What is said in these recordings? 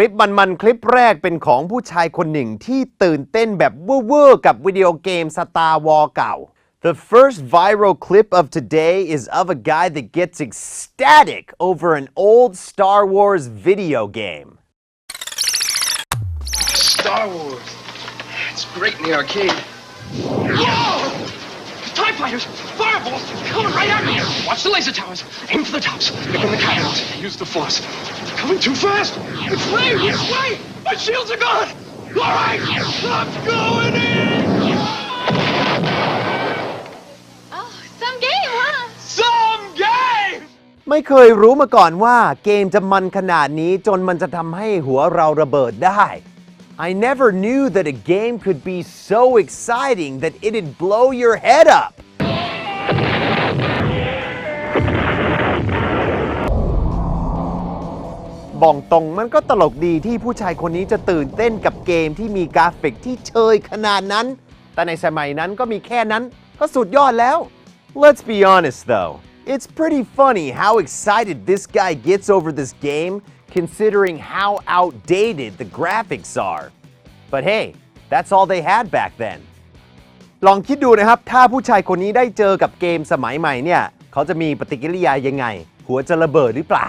คลิปมันๆ คลิปแรกเป็นของผู้ชายคนหนึ่งที่ตื่นเต้นแบบเว่อร์ๆกับวิดีโอเกม Star Wars เก่า The first viral clip of today is of a guy that gets ecstatic over an old Star Wars video game. Star Wars. It's great in the arcade. Whoa! TIE fighters! Fireballs! Coming right at me! Watch the laser towers. Aim for the tops. Pick on the cannons. Use the force. They're coming too fast! It's late! It's late! My shields are gone! Alright! I'm going in! Oh, some game, huh? Some game! ไม่เคยรู้มาก่อนว่าเกมจะมันขนาดนี้จนมันจะทำให้หัวเราระเบิดได้ I never knew that a game could be so exciting that it'd blow your head up บอกตรงมันก็ตลกดีที่ผู้ชายคนนี้จะตื่นเต้นกับเกมที่มีกราฟิกที่เชยขนาดนั้น แต่ในสมัยนั้นก็มีแค่นั้นก็สุดยอดแล้ว Let's be honest though it's pretty funny how excited this guy gets over this game considering how outdated the graphics are but hey that's all they had back then ลองคิดดูนะครับ ถ้าผู้ชายคนนี้ได้เจอกับเกมสมัยใหม่เนี่ย เขาจะมีปฏิกิริยายังไง หัวจะระเบิดหรือเปล่า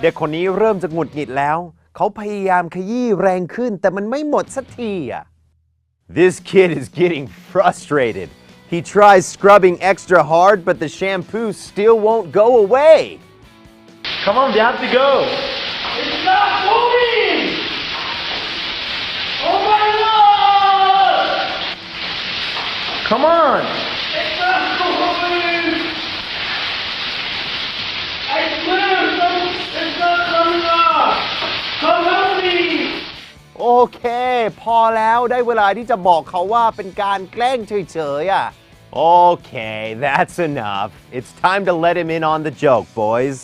เด็กคนนี้เริ่มจะหงุดหงิดแล้ว เขาพยายามขยี้แรงขึ้นแต่มันไม่หมดสักทีอะ This kid is getting frustrated. He tries scrubbing extra hard, but the shampoo still won't go away. Come on, they have to go. It's not moving. Oh my lord! Come on. It's not moving. I swear, some- it's not coming off. Come help me. โอเคพอแล้วได้เวลาที่จะบอกเขาว่าเป็นการแกล้งเฉยๆอะ Okay that's enough it's time to let him in on the joke boys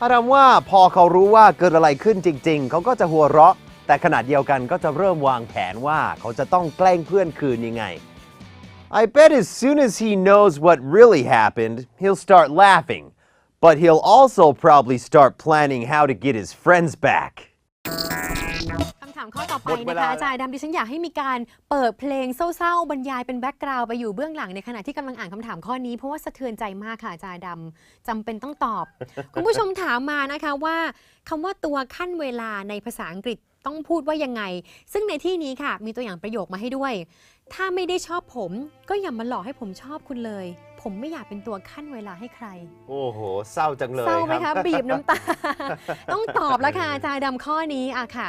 อาดามว่าพอเขารู้ว่าเกิดอะไรขึ้นจริง ๆ เขาก็จะหัวเราะ แต่ขนาดเดียวกันก็จะเริ่มวางแผนว่าเขาจะต้องแกล้งเพื่อนคืนยังไง I bet as soon as he knows what really happened, he'll start laughing. But he'll also probably start planning how to get his friends back. คำถามข้อต่อไปหมดเวนะลาคะอาจารย์ดำดิฉันอยากให้มีการเปิดเพลงเศร้าๆ บรรยายเป็นแบ็กกราวด์ไปอยู่เบื้องหลังในขณะที่กำลังอ่านคำถามข้อนี้เพราะว่าสะเทือนใจมากค่ะอาจารย์ดำจำเป็นต้องตอบ คุณผู้ชมถามมานะคะว่าคำว่าตัวขั้นเวลาในภาษาอังกฤษต้องพูดว่ายังไง ซึ่งในที่นี้ค่ะ มีตัวอย่างประโยคมาให้ด้วย ถ้าไม่ได้ชอบผม ก็อย่ามาหลอกให้ผมชอบคุณเลย ผมไม่อยากเป็นตัวขั้นเวลาให้ใคร โอ้โห เศร้าจังเลย เศร้าไหมครัคะบบีบน้ำตา ต้องตอบแล้วค่ะอาจารย์ดำข้อนี้อะค่ะ